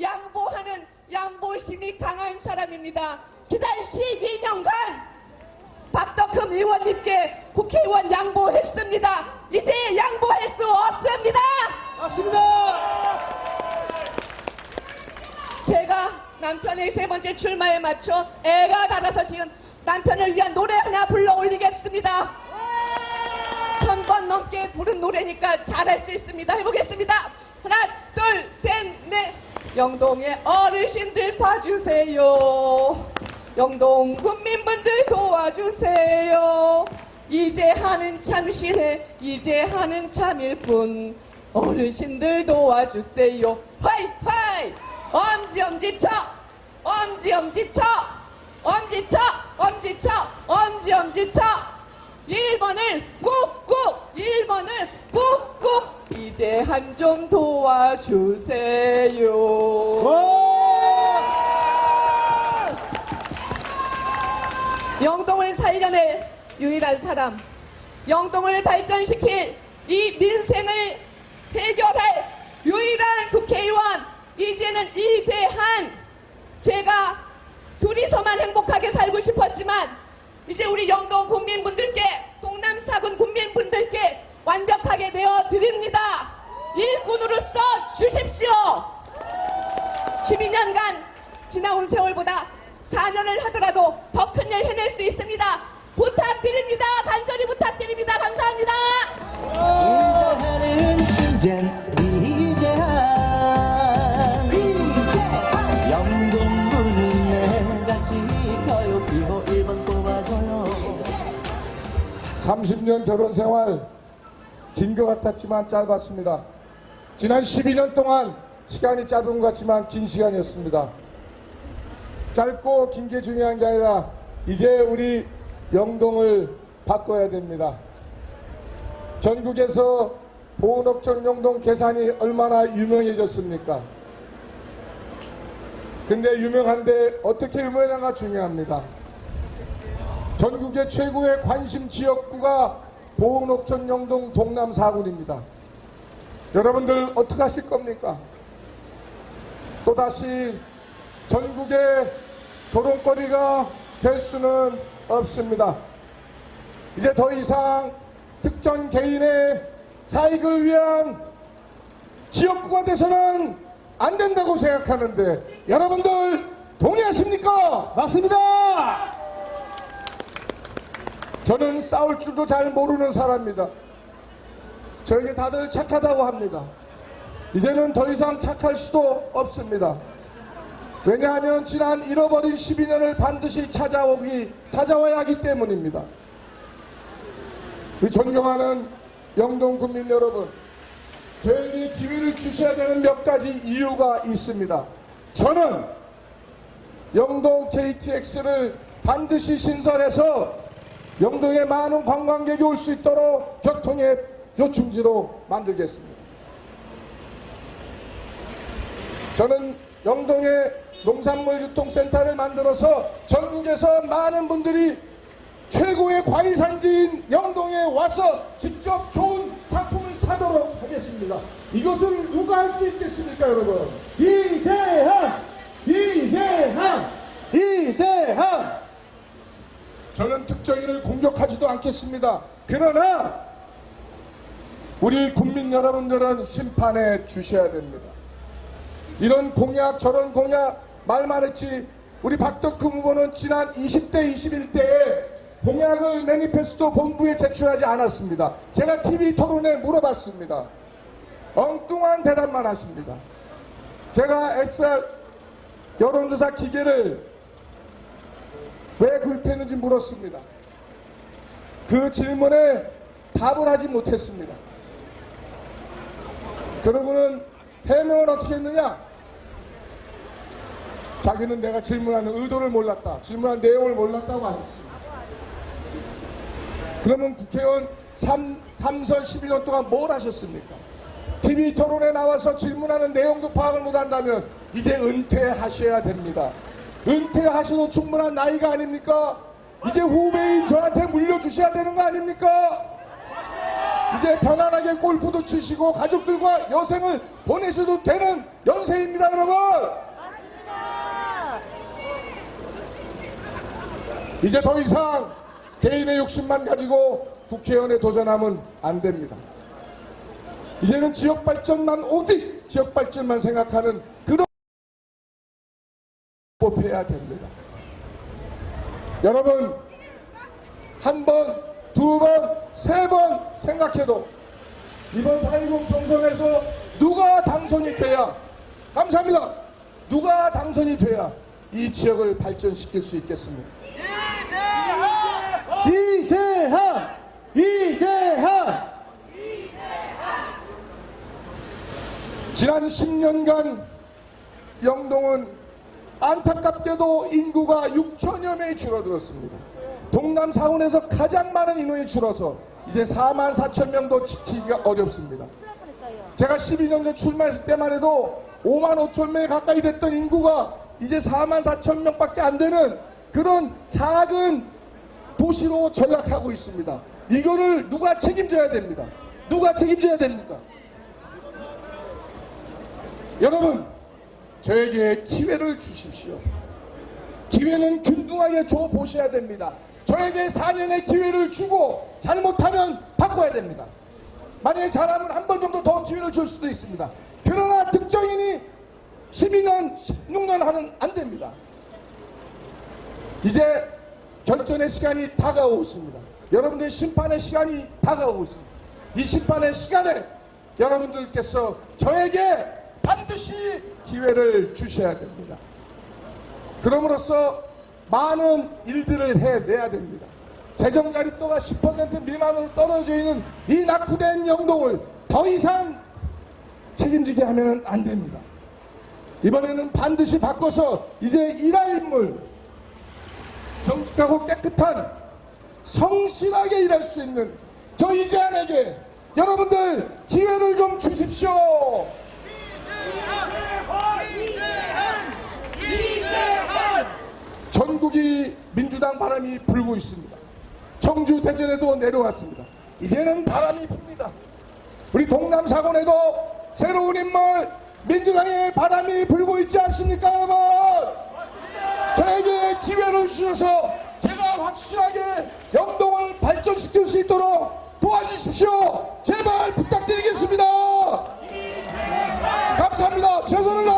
양보하는 양보심이 강한 사람입니다. 지난 12년간 박덕흠 의원님께 국회의원 양보했습니다. 이제 양보할 수 없습니다. 맞습니다. 제가 남편의 세 번째 출마에 맞춰 애가 달아서 지금 남편을 위한 노래 하나 불러 올리겠습니다. 천 번 넘게 부른 노래니까 잘할 수 있습니다. 해보겠습니다. 하나, 둘, 셋, 넷. 영동의 어르신들 봐주세요. 영동 국민분들 도와주세요. 이제 하는 참신해, 이제 하는 참일 뿐. 어르신들 도와주세요. 화이, 화이! 엄지, 엄지쳐! 엄지, 엄지쳐! 엄지쳐! 엄지쳐! 엄지, 엄지쳐! 1번을 꾹꾹 1번을 꾹꾹 이제 한 좀 도와주세요 와! 영동을 살려낼 유일한 사람 영동을 발전시킬 이 민생을 해결할 유일한 국회의원 이제는 이재한 제가 둘이서만 행복하게 살고 싶었지만 이제 우리 영동 국민분들께 동남 사군 국민분들께 완벽하게 내어 드립니다. 일꾼으로서 주십시오. 12년간 지나온 세월보다 4년을 하더라도 더 큰 일 해낼 수 있습니다. 부탁드립니다. 간절히 부탁드립니다. 감사합니다. 인자하는 이젠 이제한 영동군은 내가 지켜요 기호 1번 뽑아줘요 30년 결혼 생활 긴 것 같았지만 짧았습니다. 지난 12년 동안 시간이 짧은 것 같지만 긴 시간이었습니다. 짧고 긴 게 중요한 게 아니라 이제 우리 영동을 바꿔야 됩니다. 전국에서 보은옥천 영동 계산이 얼마나 유명해졌습니까? 근데 유명한데 어떻게 유명한가 중요합니다. 전국의 최고의 관심 지역구가 보은옥천 영동 동남 4군입니다. 여러분들 어떻게 하실 겁니까? 또다시 전국의 조롱거리가 될 수는 없습니다. 이제 더 이상 특정 개인의 사익을 위한 지역구가 돼서는 안 된다고 생각하는데 여러분들 동의하십니까? 맞습니다. 저는 싸울 줄도 잘 모르는 사람입니다. 저에게 다들 착하다고 합니다. 이제는 더 이상 착할 수도 없습니다. 왜냐하면 지난 잃어버린 12년을 반드시 찾아오기, 찾아와야 하기 때문입니다. 우리 존경하는 영동 국민 여러분, 저에게 기회를 주셔야 되는 몇 가지 이유가 있습니다. 저는 영동 KTX를 반드시 신설해서 영동에 많은 관광객이 올 수 있도록 교통의 요충지로 만들겠습니다. 저는 영동에 농산물 유통센터를 만들어서 전국에서 많은 분들이 최고의 과일 산지인 영동에 와서 직접 좋은 상품을 사도록 하겠습니다. 이것을 누가 할 수 있겠습니까, 여러분? 이재한! 이재한! 이재한! 저는 특정인을 공격하지도 않겠습니다. 그러나 우리 국민 여러분들은 심판해 주셔야 됩니다. 이런 공약 저런 공약 말만 했지 우리 박덕흠 후보는 지난 20대 21대에 공약을 매니페스토 본부에 제출하지 않았습니다. 제가 TV 토론에 물어봤습니다. 엉뚱한 대답만 하십니다. 제가 SR 여론조사 기계를 왜 구입했는지 물었습니다. 그 질문에 답을 하지 못했습니다. 그러고는 해명을 어떻게 했느냐? 자기는 내가 질문하는 의도를 몰랐다. 질문한 내용을 몰랐다고 하셨습니다. 그러면 국회의원 3, 3선 11년 동안 뭘 하셨습니까? TV 토론에 나와서 질문하는 내용도 파악을 못한다면 이제 은퇴하셔야 됩니다. 은퇴하셔도 충분한 나이가 아닙니까? 이제 후배인 저한테 물려주셔야 되는 거 아닙니까? 이제 편안하게 골프도 치시고 가족들과 여생을 보내셔도 되는 연세입니다, 여러분. 이제 더 이상 개인의 욕심만 가지고 국회의원에 도전하면 안 됩니다. 이제는 지역 발전만 오직 지역 발전만 생각하는 그런 뽑혀야 됩니다. 여러분 한 번, 두 번, 세 번 생각해도 이번 4.10 총선에서 누가 당선이 돼야 감사합니다. 누가 당선이 돼야 이 지역을 발전시킬 수 있겠습니까? 이재하! 이재하! 지난 10년간 영동은 안타깝게도 인구가 6천여 명이 줄어들었습니다. 동남 사원에서 가장 많은 인원이 줄어서 이제 4만 4천 명도 지키기가 어렵습니다. 제가 12년 전 출마했을 때만 해도 5만 5천 명에 가까이 됐던 인구가 이제 4만 4천 명밖에 안 되는 그런 작은 도시로 전락하고 있습니다. 이거를 누가 책임져야 됩니다. 누가 책임져야 됩니까? 여러분, 저에게 기회를 주십시오. 기회는 균등하게 줘 보셔야 됩니다. 저에게 4년의 기회를 주고 잘못하면 바꿔야 됩니다. 만약에 잘하면 한 번 정도 더 기회를 줄 수도 있습니다. 그러나 특정인이 12년, 16년 하는 안 됩니다. 이제 결전의 시간이 다가오고 있습니다. 여러분들 심판의 시간이 다가오고 있습니다. 이 심판의 시간에 여러분들께서 저에게 반드시 기회를 주셔야 됩니다. 그럼으로써 많은 일들을 해내야 됩니다. 재정 자립도가 10% 미만으로 떨어져 있는 이 낙후된 영동을 더 이상 책임지게 하면 안 됩니다. 이번에는 반드시 바꿔서 이제 일할 인물, 정직하고 깨끗한 성실하게 일할 수 있는 저 이재한에게 여러분들 기회를 좀 주십시오. 전국이 민주당 바람이 불고 있습니다. 청주 대전에도 내려왔습니다. 이제는 바람이 붑니다. 우리 동남 사건에도 새로운 인물 민주당의 바람이 불고 있지 않습니까 여러분? 저에게 기회를 주셔서 제가 확실하게 영동을 발전시킬 수 있도록 도와주십시오. 제발 부탁드리겠습니다. sezonun